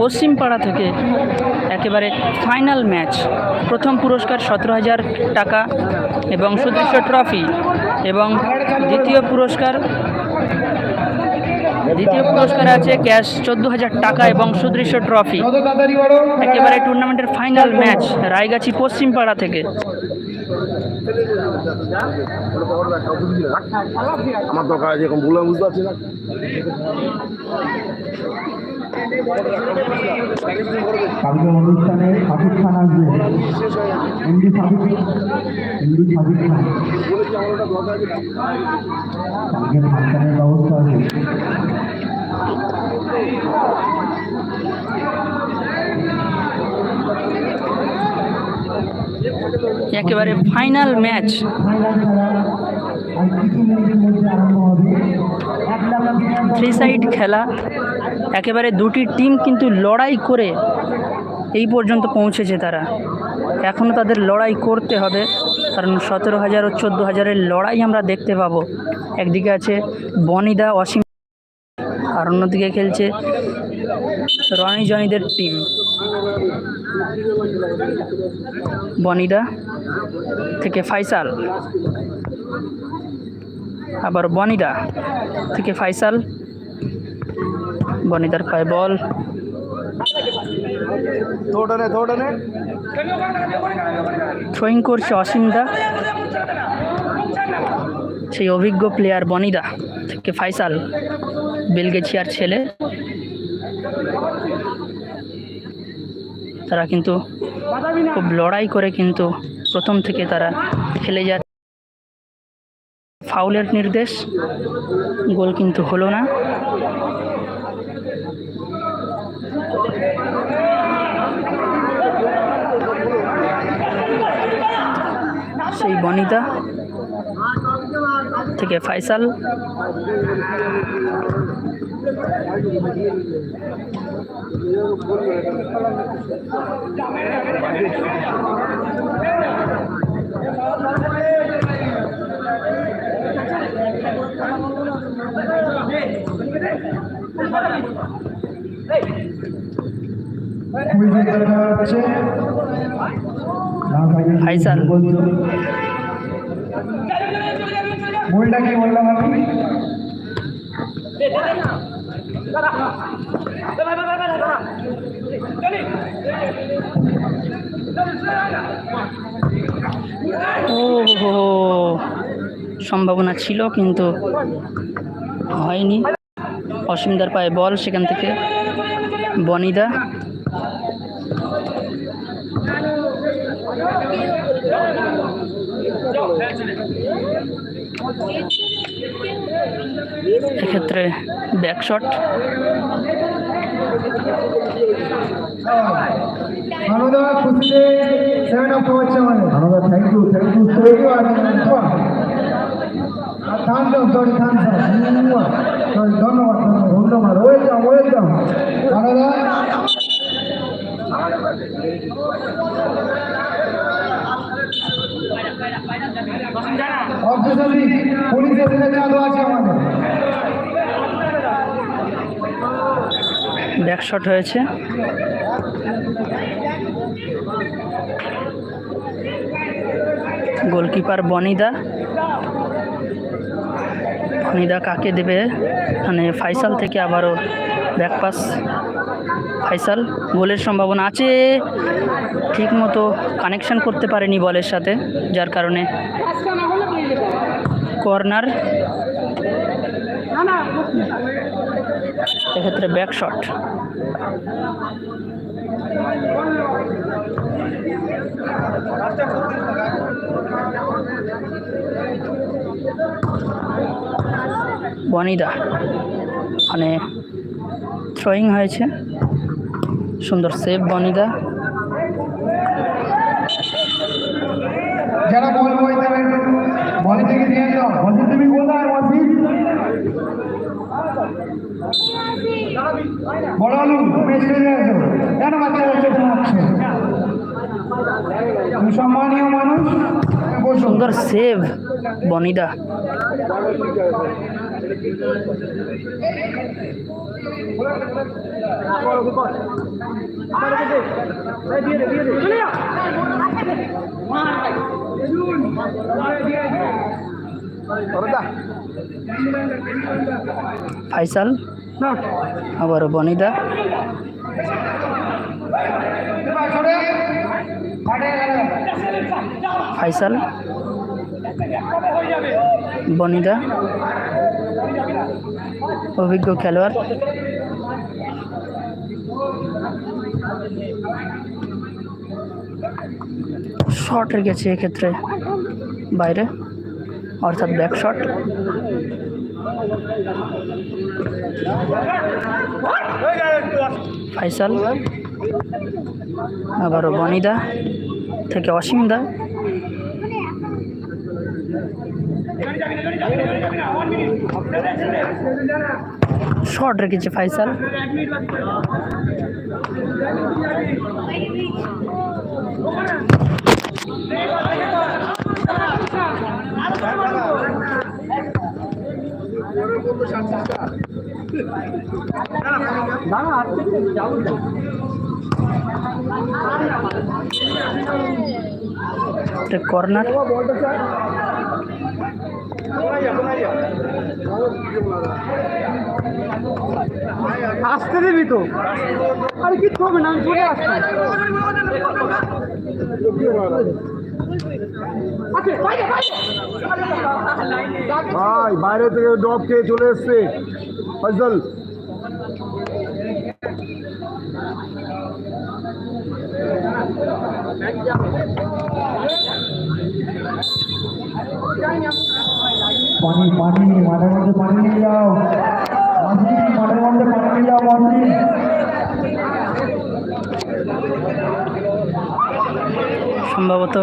পশ্চিমপাড়া থেকে একেবারে final match. প্রথম পুরস্কার সতেরো হাজার টাকা এবং সুদৃশ্য ট্রফি এবং দ্বিতীয় পুরস্কার দ্বিতীয় পুরস্কার আছে ক্যাশ চোদ্দ হাজার টাকা এবং সুদৃশ্য ট্রফি। একেবারে টুর্নামেন্টের ফাইনাল ম্যাচ রায়গাছি পশ্চিমপাড়া থেকে। আমার দরকার আছে এখন বললাম বুঝতে পারছি না। ব্যবস্থা আছে। একেবারে ফাইনাল ম্যাচ থ্রি সাইড খেলা। একেবারে দুটি টিম কিন্তু লড়াই করে এই পর্যন্ত পৌঁছেছে তারা। এখনও তাদের লড়াই করতে হবে, কারণ সতেরো হাজার ও চোদ্দ হাজারের লড়াই আমরা দেখতে পাবো। একদিকে আছে বনিদা, অসীম, আর অন্যদিকে খেলছে রনি জনিদের টিম বনিদা থেকে ফাইসাল। আবার বনিদা থেকে ফাইসাল। বনিদার পায়ে বল। থ্রোয়িং করছে অসীমদা। সেই অভিজ্ঞ প্লেয়ার বনিদা থেকে ফাইসাল। বেলগেছিয়ার ছেলে। তারা কিন্তু খুব লড়াই করে কিন্তু প্রথম থেকে তারা খেলে যাচ্ছে ফাউলের নির্দেশ, গোল কিন্তু হলো না। সেই বনিতা থেকে ফাইসাল। কুইজে দেখা হচ্ছে ফাইসাল। বলটা কি বললাম আমি ও সম্ভাবনা ছিল কিন্তু হয়নি। অসীমদার পায়ে বল সেখান থেকে। বনিদা এক্ষেত্রে ব্যাক শট মানবদা খুশিতে সেভেন আপ হচ্ছে আমাদের মানবদা thank you thank you thank you R Thums Up sorry Thums Up sorry ধন্যবাদ ধন্যবাদ ওয়েলকাম ওয়েলকাম অফিসারি চালু আছে আমাদের। হয়েছে। গোলকিপার বনিদা। বনিদা কাকে দেবে? মানে ফাইসাল থেকে আবারও ব্যাক পাস। ফাইসাল, গোলের সম্ভাবনা আছে। ঠিক মতো কানেকশন করতে পারেনি বলের সাথে, যার কারণে। কর্নার এক্ষেত্রে ব্যাক শট বনিদা মানে থ্রোয়িং হয়েছে। সুন্দর সেভ বনিদা যারা বল বইতে থেকে দিয়ে দাও বলছি তুমি কোথায় বলছি? বড় আলু তুমি এসে এসো কেন বাচ্চা বাচ্চা ঘুমাচ্ছে সম্মানীয় মানুষ সুন্দর সেভ বনিদা ফাইসাল আবারও বনিদা ফাইসাল বনিদা অভিজ্ঞ খেলোয়াড়। শট গেছে এক্ষেত্রে বাইরে, অর্থাৎ ব্যাক শট ফাইসাল, আবারও বনিদা থেকে অসীম দা শর্ট রেখেছে ফাইসাল। কর্নার। আসতে দিবি তো? আরে কি হবে না? চলে আসছি। ভাই, বাইরে থেকে ডব খেয়ে চলে এসছে। ফজল পানি পানি মাঠের মধ্যে পানি নিয়ে যাও। মাঠের মধ্যে পানি নিয়ে যাও মন্ত্রী সম্ভবত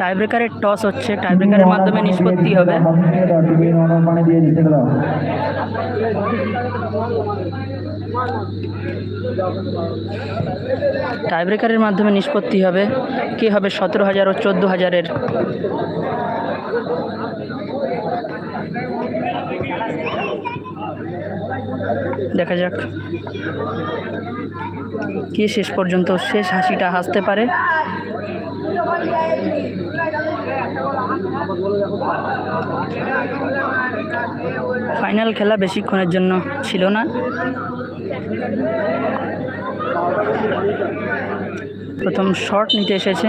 টাইব্রেকারের টস হচ্ছে টাইব্রেকারের মাধ্যমে নিষ্পত্তি হবে। টাইব্রেকারের মাধ্যমে নিষ্পত্তি হবে। কে হবে সতেরো হাজার ও চোদ্দ হাজারের? দেখা যাক। কে শেষ পর্যন্ত শেষ হাসিটা হাসতে পারে। ফাইনাল খেলা বেশিক্ষণের জন্য ছিল না। প্রথম শট নিতে এসেছে।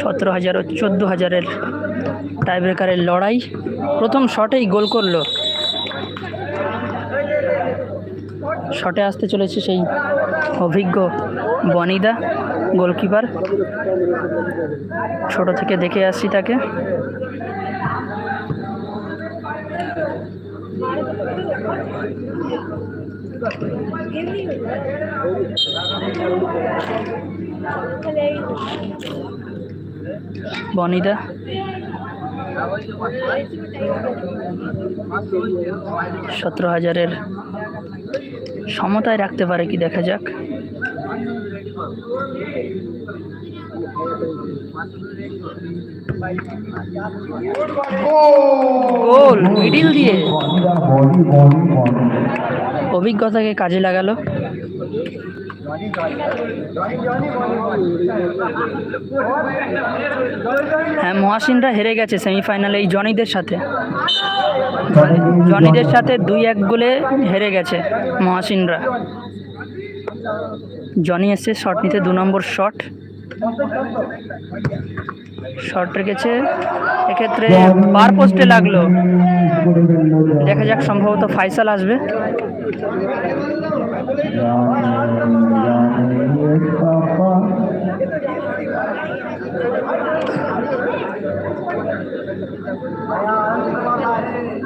সতেরো হাজার ও চোদ্দ হাজারের টাইব্রেকারের লড়াই। প্রথম শটেই গোল করল। শটে আসতে চলেছে সেই অভিজ্ঞ বনিদা গোলকিপার ছোট থেকে দেখে আসছি তাকে। বনিদা সতেরো হাজারের সমতায় রাখতে পারে কি দেখা যাক। গোল মিডিল দিয়ে। অভিজ্ঞতাকে কাজে লাগালো। হ্যাঁ মহাসিনরা হেরে গেছে সেমিফাইনালে এই জনিদের সাথে। জনিদের সাথে দুই এক গোলে হেরে গেছে মহাসিনরা। জনি এসছে শট নিতে দু নম্বর শট শট রেখেছে এক্ষেত্রে বার পোস্টে লাগল। দেখা যাক সম্ভবত ফাইসাল আসবে।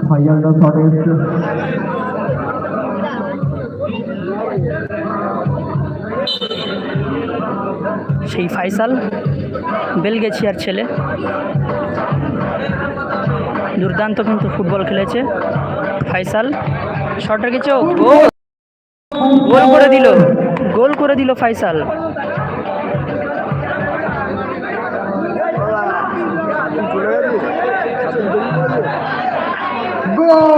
ফাইনালটা শটে সেই ফাইসাল বেলগেছিয়ার ছেলে। দুর্দান্ত কিন্তু ফুটবল খেলেছে ফাইসাল। শটের কিছু গোল। গোল করে দিল, গোল করে দিল ফাইসাল। চলে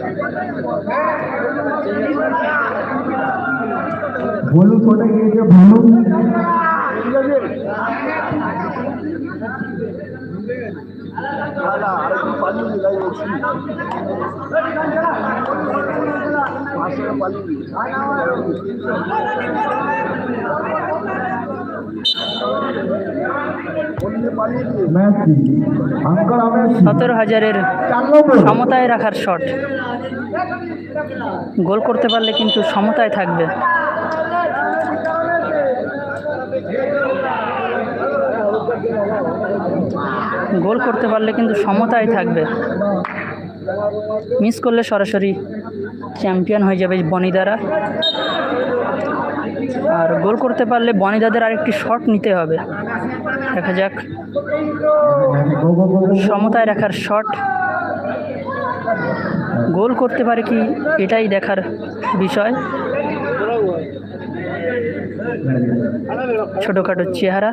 গেছে ভুলু চলে গিয়েছে ভুলু ঠিক সতেরো হাজারের সমতায় রাখার শট। গোল করতে পারলে কিন্তু সমতায় থাকবে। গোল করতে পারলে কিন্তু সমতায় থাকবে। মিস করলে সরাসরি চ্যাম্পিয়ন হয়ে যাবে বনিদারা। আর গোল করতে পারলে বনি বনিদাদের আরেকটি শট নিতে হবে। দেখা যাক। সমতায় রাখার শট। গোল করতে পারে কি? এটাই দেখার বিষয়। ছোটোখাটো চেহারা।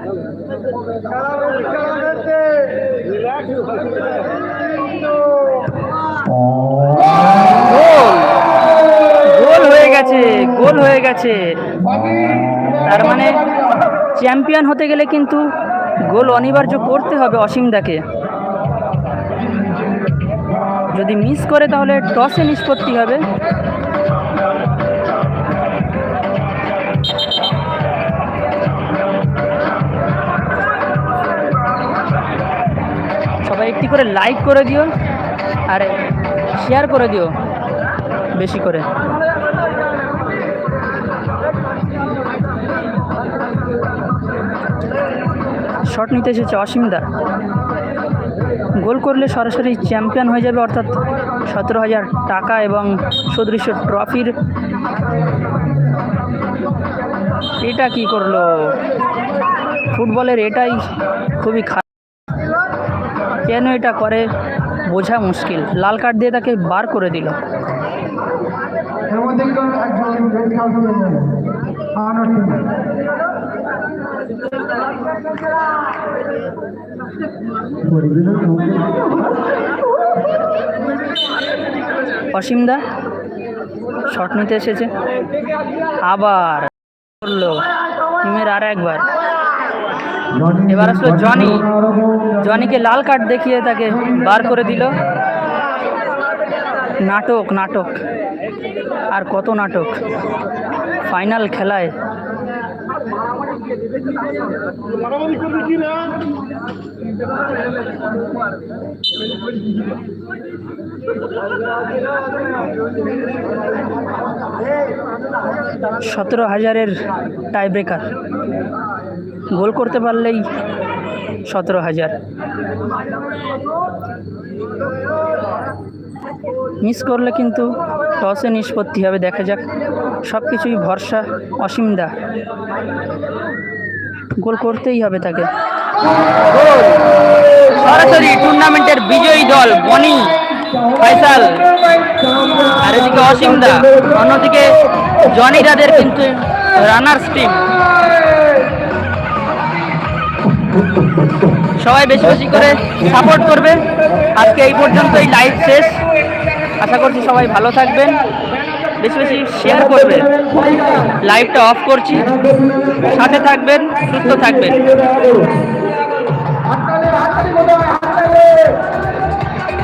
গোল! গেছে, গোল হয়ে গেছে। তার মানে চ্যাম্পিয়ন হতে গেলে কিন্তু গোল অনিবার্য করতে হবে অসীমদাকে। যদি মিস করে তাহলে টসে নিষ্পত্তি হবে। সবাই একটি করে লাইক করে দিও, আর শেয়ার করে দিও, বেশি করে। শট নিতে এসেছে অসীমদা গোল করলে সরাসরি চ্যাম্পিয়ন হয়ে যাবে অর্থাৎ সতেরো হাজার টাকা এবং সদৃশ্য ট্রফির। এটা কি করল? ফুটবলের এটাই খুবই খারাপ। কেন এটা করে বোঝা মুশকিল। লাল কার্ড দিয়ে তাকে বার করে দিল। অসীমদা শট নিতে এসেছে। আবার করল। টিমের আর একবার। এবার আসলো জনি। জনিকে লাল কার্ড দেখিয়ে তাকে বার করে দিল। নাটক নাটক। আর কত নাটক? ফাইনাল খেলায় মারামারি করবি কি না সতেরো হাজারের টাই ব্রেকার গোল করতে পারলেই সতেরো হাজার। মিস করলে কিন্তু টসে নিষ্পত্তি হবে, দেখা যাক। সব কিছুই ভরসা অসীমদা গোল করতেই হবে তাকে। সরাসরি টুর্নামেন্টের বিজয়ী দল বনি ফয়সাল আর এদিকে অসীমদা অন্যদিকে জনিদাদের কিন্তু রানার্স টিম সবাই বেশি বেশি করে সাপোর্ট করবে। আজকে এই পর্যন্ত এই লাইভ শেষ। আশা করছি সবাই ভালো থাকবেন। বেশি বেশি শেয়ার করবেন। লাইভটা অফ করছি। সাথে থাকবেন, সুস্থ থাকবেন।